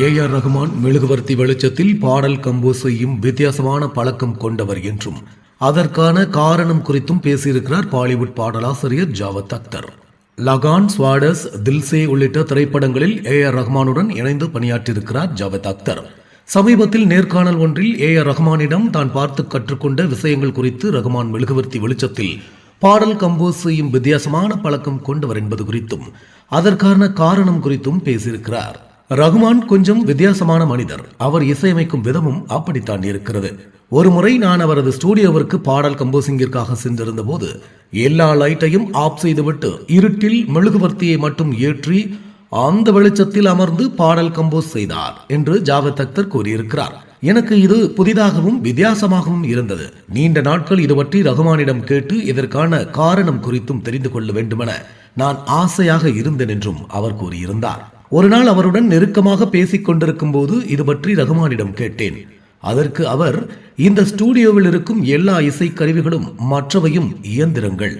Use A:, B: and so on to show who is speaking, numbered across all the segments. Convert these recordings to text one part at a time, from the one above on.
A: A R Rahman மெழுகுவர்த்தி வெளிச்சத்தில் பாடல் கம்போஸ் செய்யும் வித்தியாசமான பழக்கம் கொண்டவர் என்றும் அதற்கான காரணம் குறித்தும் பேசியிருக்கிறார் பாலிவுட் பாடலாசிரியர் ஜாவத் அக்தர். லகான் ஸ்வாடஸ் தில்சே உள்ளிட்ட திரைப்படங்களில் ஏ ஆர் ரஹ்மானுடன் இணைந்து பணியாற்றியிருக்கிறார் ஜாவத் அக்தர். சமீபத்தில் நேர்காணல் ஒன்றில் ஏ ஆர் ரஹ்மானிடம் தான் பார்த்து கற்றுக்கொண்ட விஷயங்கள் குறித்து ரஹ்மான் மெழுகுவர்த்தி வெளிச்சத்தில் பாடல் கம்போஸ் செய்யும் வித்தியாசமான பழக்கம் கொண்டவர் என்பது குறித்தும் அதற்கான காரணம் குறித்தும் பேசியிருக்கிறார். ரகுமான் கொஞ்சம் வித்தியாசமான மனிதர். அவர் இசையமைக்கும் விதமும் அப்படித்தான் இருக்கிறது. ஒரு முறை நான் அவரது ஸ்டூடியோவிற்கு பாடல் கம்போசிங்கிற்காக சென்றிருந்த போது எல்லா லைட்டையும் ஆஃப் செய்துவிட்டு இருட்டில் மெழுகுவர்த்தியை மட்டும் ஏற்றி அந்த வெளிச்சத்தில் அமர்ந்து பாடல் கம்போஸ் செய்தார் என்று ஜாவத் அக்தர் கூறியிருக்கிறார். எனக்கு இது புதிதாகவும் வித்தியாசமாகவும் இருந்தது. நீண்ட நாட்கள் இது பற்றி ரகுமானிடம் கேட்டு இதற்கான காரணம் குறித்தும் தெரிந்து கொள்ள வேண்டுமென நான் ஆசையாக இருந்தேன் என்றும் அவர் கூறியிருந்தார். ஒரு நாள் அவருடன் நெருக்கமாக பேசிக் கொண்டிருக்கும் போது இது பற்றி ரகுமானிடம் கேட்டேன். அதற்கு அவர் இந்த ஸ்டூடியோவில் இருக்கும் எல்லா இசைக்கருவிகளும் மற்றவையும் இயந்திரங்கள்.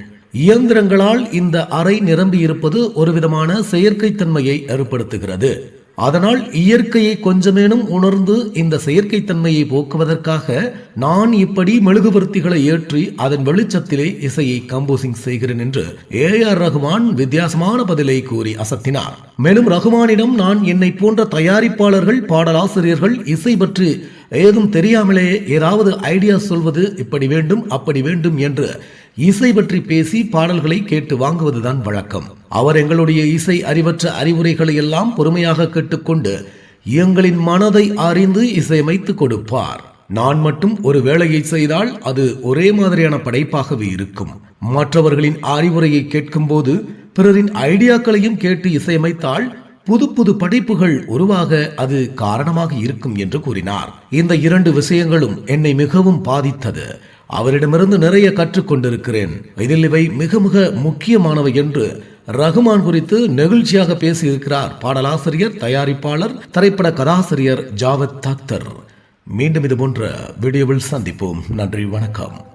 A: இயந்திரங்களால் இந்த அறை நிரம்பியிருப்பது ஒரு விதமான செயற்கைத்தன்மையை ஏற்படுத்துகிறது. அதனால் இயற்கையை கொஞ்சமேனும் உணர்ந்து இந்த செயற்கைத்தன்மையை போக்குவதற்காக நான் இப்படி மெழுகுவர்த்திகளை ஏற்றி அதன் வெளிச்சத்திலே இசையை கம்போசிங் செய்கிறேன் என்று ஏ ஆர் ரகுமான் வித்தியாசமான பதிலை கூறி அசத்தினார். மேலும் ரகுமானிடம் நான் என்னை போன்ற தயாரிப்பாளர்கள் பாடலாசிரியர்கள் இசை பற்றி ஏதும் தெரியாமலே ஏதாவது ஐடியா சொல்வது இப்படி வேண்டும் அப்படி வேண்டும் என்று இசை பற்றி பேசி பாடல்களை கேட்டு வாங்குவதுதான் வழக்கம். அவர் எங்களுடைய இசை அறிவற்ற அறிவுரைகளை எல்லாம் பொறுமையாக கேட்டுக்கொண்டு எங்களின் மனதை அறிந்து இசையமைத்து கொடுப்பார். நான் மட்டும் ஒரு வேலையை செய்தால் அது ஒரே மாதிரியான படைப்பாகவே இருக்கும். மற்றவர்களின் அறிவுரையை கேட்கும்போது பிறரின் ஐடியாக்களையும் கேட்டு இசையமைத்தால் புது புது படைப்புகள் உருவாக அது காரணமாக இருக்கும் என்று கூறினார். இந்த இரண்டு விஷயங்களும் என்னை மிகவும் பாதித்தது. அவரிடமிருந்து நிறைய கற்றுக்கொண்டிருக்கிறேன். இதில் இவை மிக மிக முக்கியமானவை என்று ரகுமான் குறித்து நெகிழ்ச்சியாக பேசியிருக்கிறார் பாடலாசிரியர் தயாரிப்பாளர் திரைப்பட கதாசிரியர் ஜாவத் அக்தர் மீண்டும் இது போன்ற வீடியோவில் சந்திப்போம். நன்றி வணக்கம்.